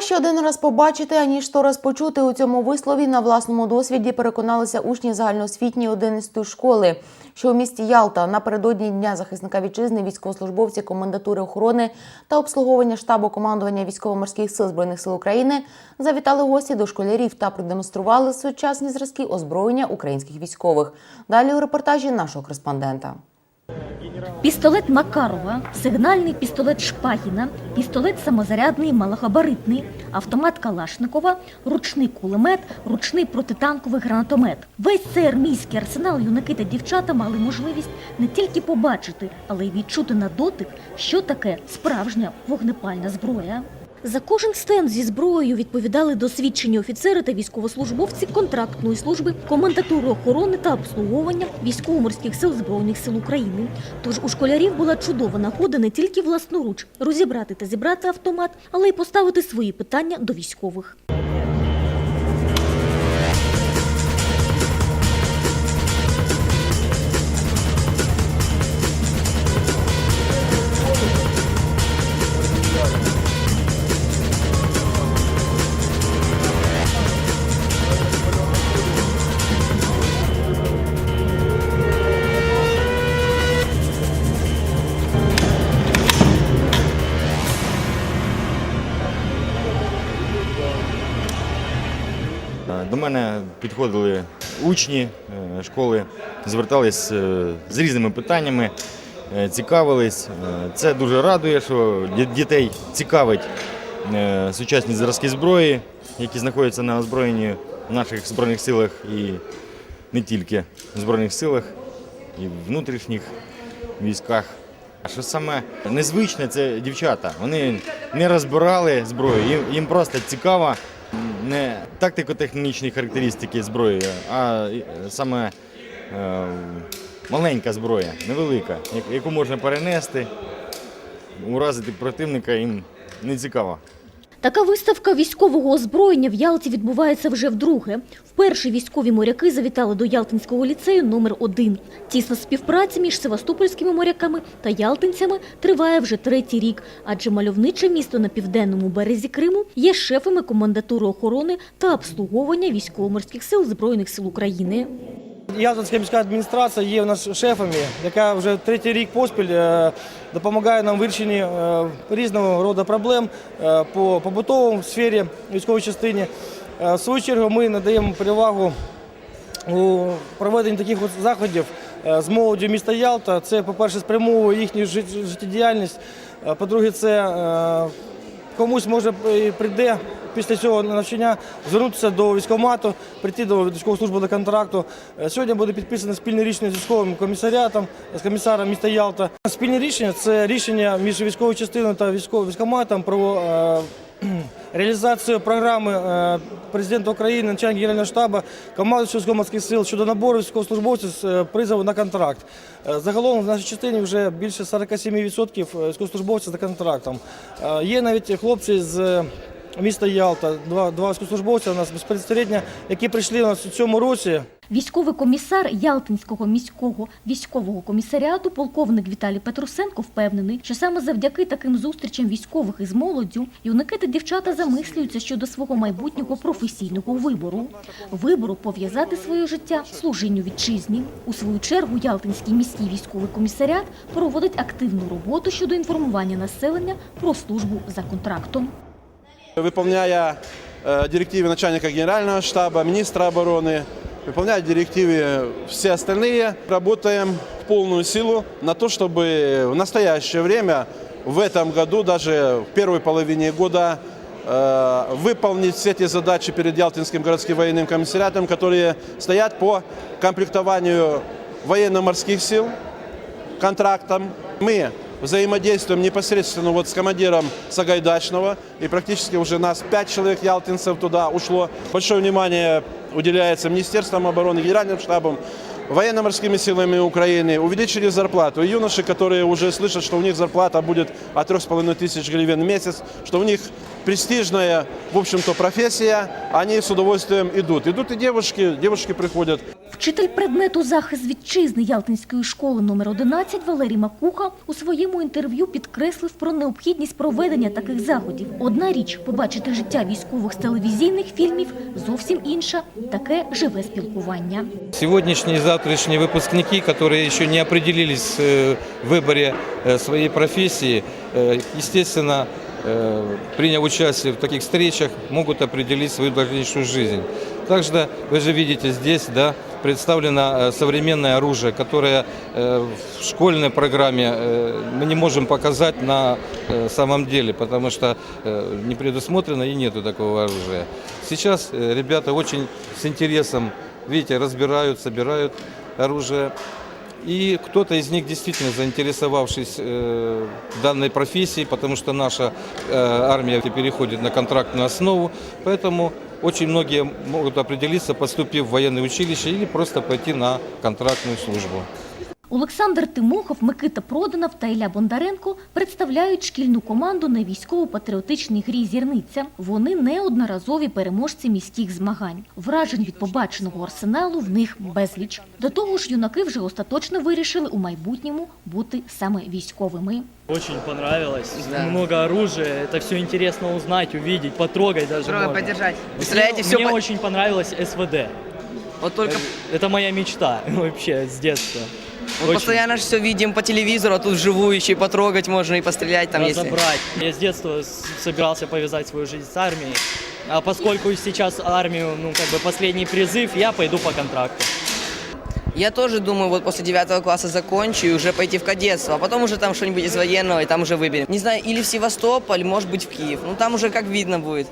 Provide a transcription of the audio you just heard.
Краще один раз побачити, аніж сто раз почути у цьому вислові на власному досвіді переконалися учні загальноосвітньої 11 школи, що у місті Ялта напередодні дня захисника вітчизни, військовослужбовці комендатури охорони та обслуговування штабу командування військово-морських сил збройних сил України завітали гості до школярів та продемонстрували сучасні зразки озброєння українських військових. Далі у репортажі нашого кореспондента. Пістолет Макарова, сигнальний пістолет Шпагіна, пістолет самозарядний малогабаритний, автомат Калашникова, ручний кулемет, ручний протитанковий гранатомет. Весь цей армійський арсенал юнаки та дівчата мали можливість не тільки побачити, але й відчути на дотик, що таке справжня вогнепальна зброя. За кожен стенд зі зброєю відповідали досвідчені офіцери та військовослужбовці контрактної служби, комендатури охорони та обслуговування військово-морських сил Збройних сил України. Тож у школярів була чудова нагода не тільки власноруч розібрати та зібрати автомат, але й поставити свої питання до військових. До мене підходили учні е, школи, звертались е, з різними питаннями, е, цікавились. Це дуже радує, що дітей цікавить сучасні зразки зброї, які знаходяться на озброєнні в наших збройних силах і не тільки в збройних силах, і в внутрішніх військах. А що саме незвичне, це дівчата. Вони не розбирали зброю, їм просто цікаво не тактико-технічні характеристики зброї, а е, саме е, маленька зброя, невелика, яку можна перенести, уразити противника їм не цікаво. Така виставка військового озброєння в Ялті відбувається вже вдруге. Вперше військові моряки завітали до Ялтинського ліцею номер 1 Тісна співпраця між севастопольськими моряками та ялтинцями триває вже третій рік, адже мальовниче місто на південному березі Криму є шефами комендатури охорони та обслуговування військово-морських сил Збройних сил України. Ялтинська міська адміністрація є у нас шефами, яка вже третій рік поспіль е, допомагає нам в вирішенні е, різного роду проблем е, по побутовому сфері військової частині. В свою чергу ми надаємо перевагу у проведенні таких от заходів з молоддю міста Ялта. Це, по-перше, спрямовує їхню життєдіяльність. По-друге, це комусь може і прийде після цього навчання звернутися до військкомату, прийти до військової служби до контракту. Е, Сьогодні буде підписане спільне рішення з військовим комісаріатом, з комісаром міста Ялта. Спільне рішення це рішення між військовою частиною та військовим військоматом про е, реалізацію програми е, президента України, начальника Генерального штабу, командуючого військово-морських сил щодо набору військовослужбовців з е, призову на контракт. Е, Загалом в нашій частині вже більше 47% військовослужбовців за контрактом. Є навіть хлопці з міста Ялта, два, два військовослужбовця у нас безпосередньо, які прийшли у нас у цьому році. Військовий комісар Ялтинського міського військового комісаріату, полковник Віталій Петрусенко, впевнений, що саме завдяки таким зустрічам військових із молоддю юнаки та дівчата замислюються щодо свого майбутнього професійного вибору. Вибору пов'язати своє життя служінню вітчизні. У свою чергу Ялтинський міський військовий комісаріат проводить активну роботу щодо інформування населення про службу за контрактом. Выполняя э, директивы начальника генерального штаба, министра обороны, выполняя директивы все остальные, работаем в полную силу на то, чтобы в настоящее время, в этом году, даже в первой половине года, э, выполнить все те задачи перед Ялтинским городским военным комиссариатом, которые стоят по комплектованию военно-морских сил, контрактам. Мы взаимодействуем непосредственно вот с командиром Сагайдачного, и практически уже нас пять человек ялтинцев туда ушло. Большое внимание уделяется Министерством обороны, Генеральным штабом, военно-морскими силами Украины. Увеличили зарплату. И юноши, которые уже слышат, что у них зарплата будет от 3,5 тысяч гривен в месяц, что у них престижная, в общем-то, профессия, они с удовольствием идут. Идут и девушки, девушки приходят. Вчитель предмету захист вітчизни Ялтинської школи номер 11 Валерій Макуха у своєму інтерв'ю підкреслив про необхідність проведення таких заходів. Одна річ побачити життя військових з телевізійних фільмів, зовсім інша таке живе спілкування. Сегодняшние и завтрашние выпускники, которые еще не определились э, в выборе э, своей профессии, э, естественно, э, приняв участие в таких встречах, могут определить свою дальнейшую жизнь. Также вы же видите здесь, да, Представлено э, современное оружие, которое э, в школьной программе э, мы не можем показать на самом деле, потому что не предусмотрено и нету такого оружия. Сейчас ребята очень с интересом, видите, разбирают, собирают оружие. И кто-то из них действительно заинтересовавшись э, данной профессией, потому что наша э, армия переходит на контрактную основу, поэтому очень многие могут определиться, поступив в военное училище или просто пойти на контрактную службу. Олександр Тимохов, Микита Проданов та Ілля Бондаренко представляють шкільну команду на військово-патріотичній грі «Зірниця». Вони неодноразові переможці міських змагань. Вражень від побаченого арсеналу в них безліч. До того ж, юнаки вже остаточно вирішили у майбутньому бути саме військовими. Очень понравилось. Много оружия. Это все интересно узнать, увидеть, потрогать даже. Трогай, можно. подержать. Мне- Представляете, все Мне по- очень понравилось СВД. Вот только Э, Это моя мечта вообще с детства. Вот Очень постоянно все видим по телевизору, а тут вживую еще и потрогать можно, и пострелять там, если... разобрать. Я с детства с- собирался повязать свою жизнь с армией. А поскольку сейчас армию, ну, как бы последний призыв, я пойду по контракту. Я тоже думаю, вот после девятого класса закончу и уже пойти в кадетство, а потом уже там что-нибудь из военного, и там уже выберем. Не знаю, или в Севастополь, может быть в Киев. Ну там уже как видно будет.